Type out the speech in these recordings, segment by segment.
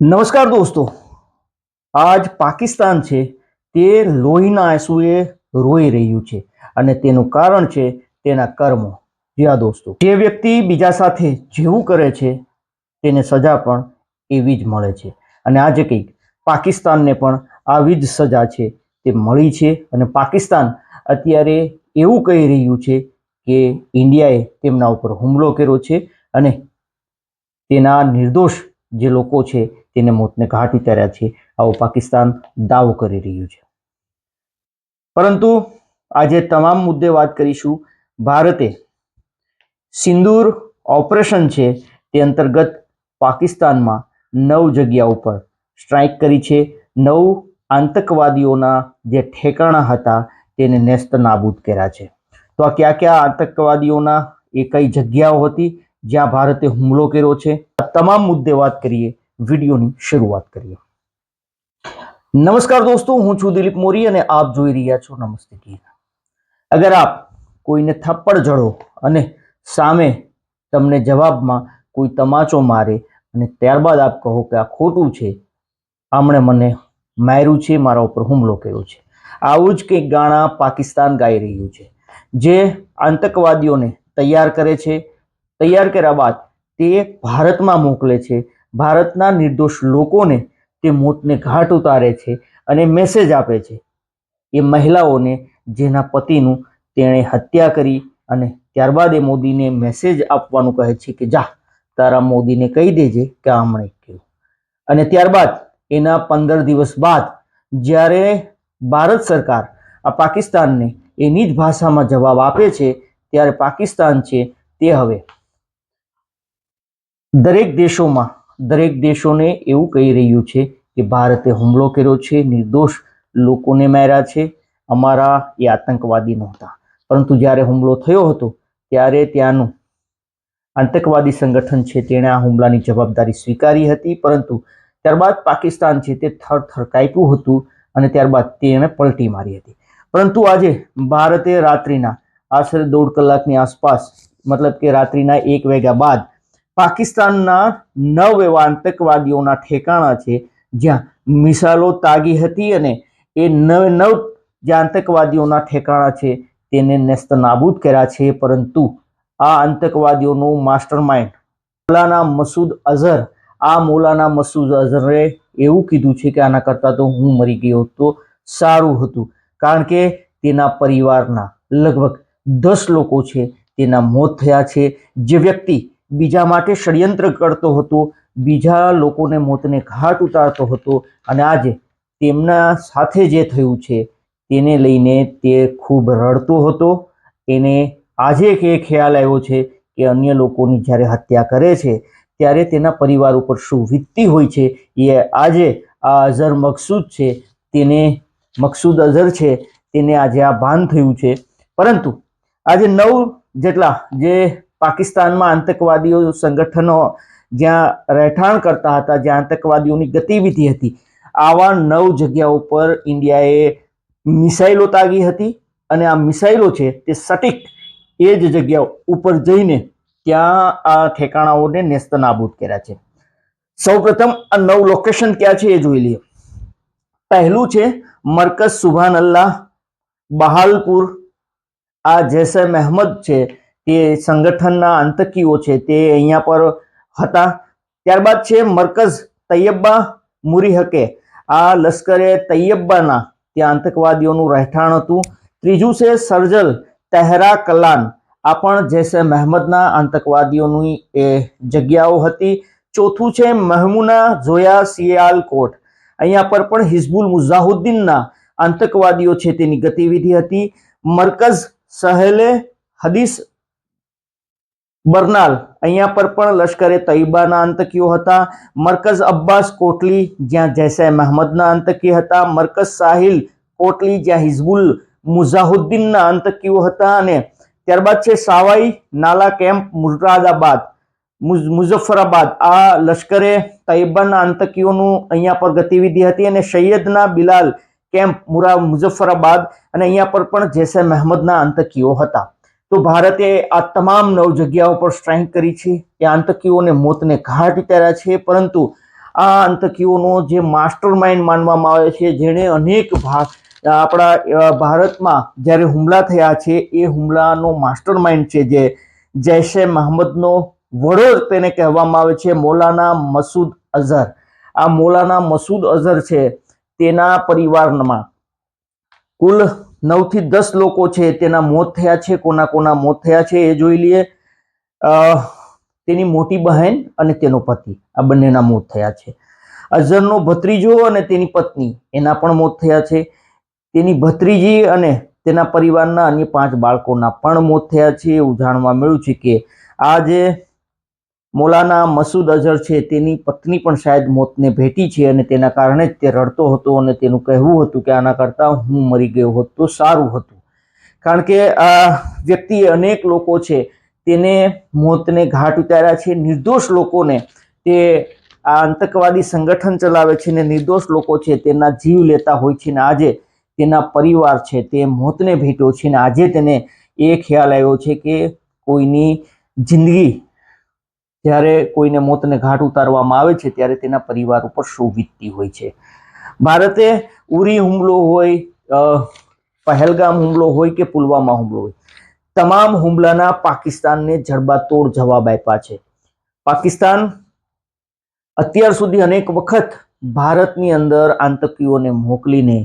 નમસ્કાર દોસ્તો. આજ પાકિસ્તાન છે તે લોહીના આંસુએ રોઈ રહ્યું છે અને તેનું કારણ છે તેના કર્મો. જ્યાં દોસ્તો. જે વ્યક્તિ બીજા સાથે જેવું કરે છે તેને સજા પણ એવી જ મળે છે. અને આજે કંઈક પાકિસ્તાનને પણ આવી જ સજા છે તે મળી છે અને પાકિસ્તાન અત્યારે એવું કહી રહ્યું છે કે ઇન્ડિયાએ તેમના ઉપર હુમલો કર્યો છે અને તેના નિર્દોષ જે લોકો છે તેને મોતને ઘાટ ઉતાર્યા છે. આવો પાકિસ્તાન દાવો કરી રહ્યું છે. પરંતુ આજે તમામ મુદ્દે વાત કરીશું. ભારતે સિંદૂર ઓપરેશન છે તે અંતર્ગત પાકિસ્તાનમાં નવ જગ્યા ઉપર સ્ટ્રાઇક કરી છે. નવ આતંકવાદીઓના જે ઠેકાણા હતા તેને નેસ્ત નાબૂદ કર્યા છે. તો આ કયા કયા આતંકવાદીઓના એ કઈ જગ્યાઓ હતી? જ્યાં ભારતે હુમલો કર્યો છે? આ તમામ મુદ્દે વાત કરીએ વિડીયોની શરૂઆત કરીએ. નમસ્કાર દોસ્તો, હું છું દિલીપ મોરી અને આપ જોઈ રહ્યા છો નમસ્તે ગીર અગર આપ કોઈને થપ્પડ જડો અને સામે તમને જવાબમાં કોઈ તમાચો મારે અને ત્યારબાદ આપ કહો કે આ ખોટું છે, આમણે મને માર્યું છે, મારા ઉપર હુમલો કર્યો છે. આવું જ કંઈક ગાણા પાકિસ્તાન ગાઈ રહ્યું છે, જે આતંકવાદીઓને તૈયાર કરે છે. તૈયાર કર્યા બાદ તે ભારતમાં મોકલે છે ભારતના નિર્દોષ લોકોને તે મોતને ઘાટ ઉતારે છે અને મેસેજ આપે છે. એ મહિલાઓને જેના પતિનું તેણે હત્યા કરી અને ત્યારબાદ એ મોદીને મેસેજ આપવાનું કહે છે કે, જા, તારા મોદીને કહી દેજે કે આમણે કહ્યું અને ત્યારબાદ એના પંદર દિવસ બાદ જ્યારે ભારત સરકાર આ પાકિસ્તાનને એની જ ભાષામાં જવાબ આપે છે, ત્યારે પાકિસ્તાન છે તે હવે દરેક દેશોમાં દરેક દેશોને એવું કહી રહ્યું છે કે ભારતે હુમલો કર્યો છે, નિર્દોષ લોકોને માર્યા છે, અમારા એ આતંકવાદી નહોતા. પરંતુ જ્યારે હુમલો થયો હતો, ત્યારે ત્યાંનું આતંકવાદી સંગઠન છે તેણે આ હુમલાની જવાબદારી સ્વીકારી હતી, પરંતુ ત્યારબાદ પાકિસ્તાન છે તે થર થર કાપ્યું હતું અને ત્યારબાદ તેણે પલટી મારી હતી. પરંતુ આજે ભારતે રાત્રિના આશરે દોઢ કલાકની આસપાસ, મતલબ કે રાત્રિના એક વાગ્યા બાદ પાકિસ્તાનના નવ એવા આતંકવાદીઓના ઠેકાણા છે, જ્યાં મિસાઇલો તાગી હતી અને એ નવ નવ જે આતંકવાદીઓના ઠેકાણા છે, તેને નેસ્ત નાબૂદ કર્યા છે, પરંતુ આ આતંકવાદીઓનું માસ્ટર માઇન્ડ મૌલાના મસૂદ અઝહર, આ મૌલાના મસૂદ અઝહરે એવું કીધું છે કે આના કરતાં તો હું મરી ગયો તો સારું હતું, કારણ કે તેના પરિવારના લગભગ દસ લોકો છે, તેના મોત થયા છે, જે વ્યક્તિ બીજા માટે ષડયંત્ર કરતો હતો, બીજા લોકોને મોતને ઘાટ ઉતારતો હતો અને આજે તેમના સાથે જે થયું છે તેને લઈને તે ખૂબ રડતો હતો. એને આજે કે ખ્યાલ આવ્યો છે કે અન્ય લોકોની જ્યારે હત્યા કરે છે, ત્યારે તેના પરિવાર ઉપર શું વીતતી હોય છે, એ આજે આ અઝર મકસૂદ છે, તેને મકસૂદ અઝર છે, તેને આજે આ ભાન થયું છે. પરંતુ આજે નવ જેટલા જે પાકિસ્તાનમાં આતંકવાદીઓ સંગઠનો જ્યાં રહેઠાણ કરતા હતા, જ્યાં આતંકવાદીઓની ગતિવિધિ હતી, આવા નવ જગ્યા ઉપર ઇન્ડિયાએ મિસાઇલો તાગી હતી અને આ મિસાઇલો છે તે સટીક એ જ જગ્યા ઉપર જઈને ત્યાં આ ઠેકાણાઓને નેસ્ત નાબૂદ કર્યા છે. સૌપ્રથમ આ નવ લોકેશન ક્યાં છે એ જોઈ લઈએ. પહેલું છે મરકઝ સુભાન અલ્લાહ બહાલપુર. આ જૈસે મહેમદ છે તે સંગઠનના આતંકીઓ છે તે અહીંયા પર હતા. ત્યારબાદ છે મરકઝ તૈયબા મુરીહકે. આ લશ્કરે તૈયબાના ત્યાં આતંકવાદીઓનું રહેઠાણ હતું. ત્રીજું છે સર્જલ તહેરા કલાન. આ પણ જૈસે મહેમદના આતંકવાદીઓની એ જગ્યાઓ હતી. ચોથું છે મહેમુના જોયા સિયાલકોટ અહીંયા પર પણ હિઝબુલ મુઝાહુદ્દીનના આતંકવાદીઓ છે તેની ગતિવિધિ હતી. મરકઝ સહેલે હદીસ બરનાલ અહીંયા પર પણ લશ્કરે તૈબાના આતંકીઓ હતા. મરકઝ અબ્બાસ કોટલી, જ્યાં જૈસે મહમદના આતંકી હતા. મરકઝ સાહિલ કોટલી, જ્યાં હિઝબુલ મુઝાહુદ્દીનના આતંકીઓ હતા અને ત્યારબાદ છે સાવાઈ નાલા કેમ્પ મુરાદાબાદ, મુઝ- મુઝફ્ફરાબાદ. આ લશ્કરે તૈબાના આતંકીઓનું અહીંયા પર ગતિવિધિ હતી અને સૈયદના બિલાલ કેમ્પ મુરા, મુઝફ્ફરાબાદ અને અહીંયા પર પણ જૈસે મહમદના આતંકીઓ હતા. તો ભારતે આ તમામ નવ જગ્યાઓ પર સ્ટ્રાઇક કરી છે. એ આતંકીઓને મોતને ઘાટ ઉતાર્યા છે. પરંતુ આ આતંકીઓનો જે માસ્ટર માઇન્ડ માનવામાં આવે છે, જેણે અનેક ભાગ આપણા ભારતમાં જ્યારે હુમલા થયા છે, એ હુમલાનો માસ્ટર માઇન્ડ છે જે જૈશે મહમ્મદનો વડો તેને કહેવામાં આવે છે, મૌલાના મસૂદ અઝહર. આ મોલાના મસૂદ અઝહર છે તેના પરિવારમાં કુલ નવથી દસ લોકો છે, તેના મોત થયા છે, કોના કોના મોત થયા છે એ જોઈ લઈએ. તેની મોટી બહેન અને તેનો પતિ, આ બંનેના મોત થયા છે. અઝરનો ભત્રીજો અને તેની પત્ની, એના પણ મોત થયા છે. તેની ભત્રીજી અને તેના પરિવારના અન્ય પાંચ બાળકોના પણ મોત થયા છે. એવું જાણવા મળ્યું છે કે આ જે મૌલાના મસૂદ અઝહર છે, તેની પત્ની પણ શાયદ મોતને ભેટી છે અને તેના કારણે જ તે રડતો હતો અને તેનું કહેવું હતું કે આના કરતાં હું મરી ગયો હોત તો સારું હતું. કારણ કે આ વ્યક્તિ અનેક લોકો છે, તેને મોતને ઘાટ ઉતાર્યા છે, નિર્દોષ લોકોને તે આ આતંકવાદી સંગઠન ચલાવે છે ને નિર્દોષ લોકો છે તેના જીવ લેતા હોય છે ને આજે તેના પરિવાર છે તે મોતને ભેટ્યો છે ને આજે તેને એ ખ્યાલ આવ્યો છે કે કોઈની જિંદગી જ્યારે કોઈને મોતને ઘાટ ઉતારવામાં આવે છે, ત્યારે તેના પરિવાર ઉપર શું હોય છે. ભારતે ઉરી હુમલો હોય પહેલગામ હુમલો હોય કે પુલવામા હુમલો હોય, તમામ હુમલાના પાકિસ્તાનને જડબાતોડ જવાબ આપ્યા છે. પાકિસ્તાન અત્યાર સુધી અનેક વખત ભારતની અંદર આતંકીઓને મોકલીને,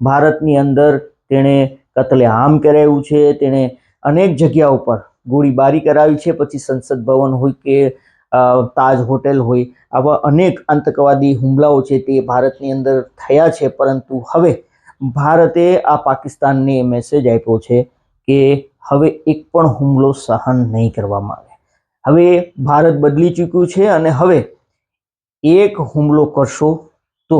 ભારતની અંદર તેણે કતલેઆમ કરાવ્યું છે, તેણે અનેક જગ્યા ઉપર ગોળીબારી કરાવી છે, પછી સંસદ ભવન હોય કે તાજ હોટેલ હોય, આવા અનેક આતંકવાદી હુમલાઓ છે તે ભારતની અંદર થયા છે. પરંતુ હવે ભારતે આ પાકિસ્તાનને મેસેજ આપ્યો છે કે હવે એક પણ હુમલો સહન નહીં કરવામાં આવે. હવે ભારત બદલી ચૂક્યું છે અને હવે એક હુમલો કરશો તો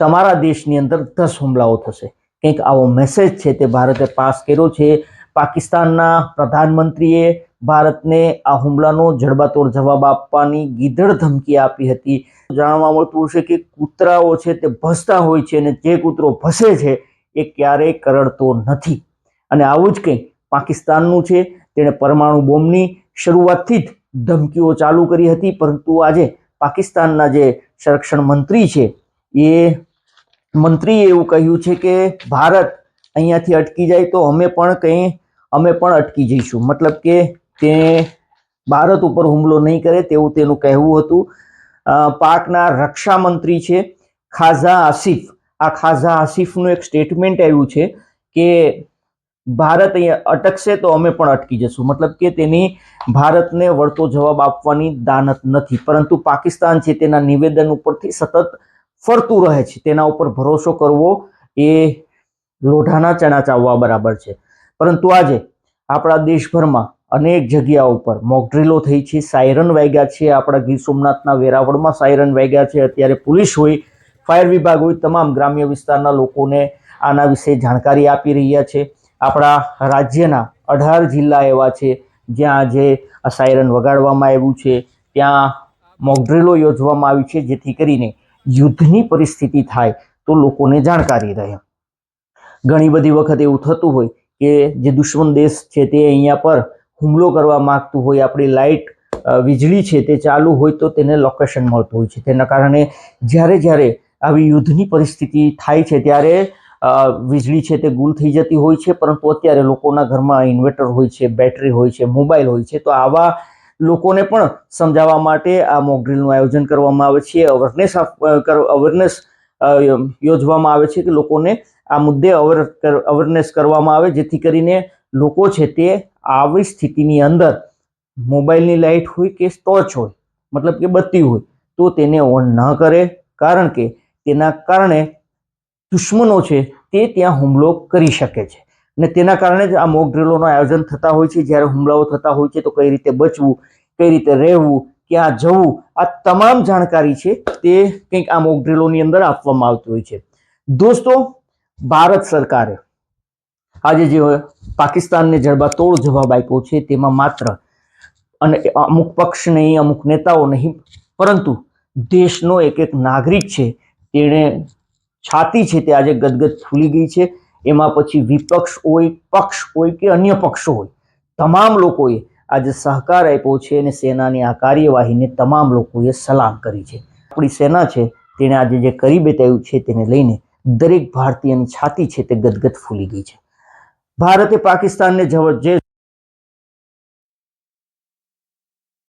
તમારા દેશની અંદર દસ હુમલાઓ થશે. કંઈક આવો મેસેજ છે તે ભારતે પાસ કર્યો છે. પાકિસ્તાનના પ્રધાનમંત્રીએ ભારતને આ હુમલાનો જડબાતોડ જવાબ આપવાની ગીધડ ધમકી આપી હતી. જાણવા મળતું છે કે કૂતરાઓ છે તે ભસતા હોય છે અને જે કૂતરો ભસે છે એ ક્યારેય કરડતો નથી. અને આવું જ કંઈ પાકિસ્તાનનું છે. તેણે પરમાણુ બોમ્બની શરૂઆતથી જ ધમકીઓ ચાલુ કરી હતી. પરંતુ આજે પાકિસ્તાનના જે સંરક્ષણ મંત્રી છે, એ મંત્રીએ એવું કહ્યું છે કે ભારત અહીંયાથી અટકી જાય તો અમે પણ કંઈ, અમે પણ અટકી જઈશું. મતલબ કે તે ભારત ઉપર હુમલો નહીં કરે તેવું તેનું કહેવું હતું. પાકના રક્ષા મંત્રી છે ખાઝા આસિફ. આ ખાઝા આસિફનું એક સ્ટેટમેન્ટ આવ્યું છે કે ભારત અહીંયા અટકશે તો અમે પણ અટકી જશું. મતલબ કે તેની ભારતને વળતો જવાબ આપવાની દાનત નથી. પરંતુ પાકિસ્તાન છે તેના નિવેદન ઉપરથી સતત ફરતું રહે છે. તેના ઉપર ભરોસો કરવો એ લોઢાના ચણા ચાવવા બરાબર છે. પરંતુ આજે આપણા દેશભરમાં અનેક જગ્યા ઉપર મોકડ્રીલો થઈ છે સાયરન વાગ્યા છે, આપણા ગીર સોમનાથના વેરાવળમાં સાયરન વાગ્યા છે, અત્યારે પોલીસ હોય ફાયર વિભાગ હોય, તમામ ગ્રામ્ય વિસ્તારના લોકોને આના વિશે જાણકારી આપી રહ્યા છે. આપણા રાજ્યના અઢાર જિલ્લા એવા છે, જ્યાં આજે આ સાયરન વગાડવામાં આવ્યું છે. ત્યાં મોકડ્રીલો યોજવામાં આવી છે, જેથી કરીને યુદ્ધની પરિસ્થિતિ થાય તો લોકોને જાણકારી રહે. ઘણી બધી વખત એવું થતું હોય કે જે દુશ્મન દેશ છે તે અહીંયા પર હુમલો કરવા માગતું હોય, આપણી લાઇટ વીજળી છે તે ચાલુ હોય તો તેને લોકેશન મળતું હોય છે. તેના કારણે જ્યારે જ્યારે આવી યુદ્ધની પરિસ્થિતિ થાય છે ત્યારે વીજળી છે તે ગુલ થઈ જતી હોય છે, પરંતુ અત્યારે લોકોના ઘરમાં ઇન્વર્ટર હોય છે બેટરી હોય છે મોબાઈલ હોય છે, તો આવા લોકોને પણ સમજાવવા માટે આ મોકડ્રીલનું આયોજન કરવામાં આવે છે. અવેરનેસ અવેરનેસ યોજવામાં આવે છે કે લોકોને આ મુદ્દે અવેર અવેરનેસ કરવામાં આવે, જેથી કરીને લોકો છે તે આવી સ્થિતિની અંદર મોબાઈલની લાઇટ હોય કે ટોર્ચ હોય, મતલબ કે બત્તી હોય, તો તેને ઓન ન કરે. કારણ કે તેના કારણે દુશ્મનો છે તે ત્યાં હુમલો કરી શકે છે. અને તેના કારણે જ આ મોક ડ્રિલોનું આયોજન થતા હોય છે. જ્યારે હુમલાઓ થતા હોય છે, તો કઈ રીતે બચવું, કઈ રીતે રહેવું, ક્યાં જવું, આ તમામ જાણકારી છે તે કંઈક આ મોક ડ્રીલોની અંદર આપવામાં આવતી હોય છે. દોસ્તો, ભારત સરકારે આજે જે પાકિસ્તાનને જડબાતોડ જવાબ આપ્યો છે, તેમાં માત્ર અને અમુક પક્ષ નહીં, અમુક નેતાઓ નહીં, પરંતુ દેશનો એક એક નાગરિક છે, તેણે છાતી છે તે આજે ગદગદ ફૂલી ગઈ છે. એમાં પછી વિપક્ષ હોય, પક્ષ હોય કે અન્ય પક્ષો હોય, તમામ લોકોએ આજે સહકાર આપ્યો છે અને સેનાની આ કાર્યવાહીને તમામ લોકોએ સલામ કરી છે. આપણી સેના છે, તેણે આજે જે કરી બતાવ્યું છે, તેને લઈને દરેક ભારતીયની છાતી છે તે ગદગદ ફૂલી ગઈ છે. ભારતે પાકિસ્તાનને જે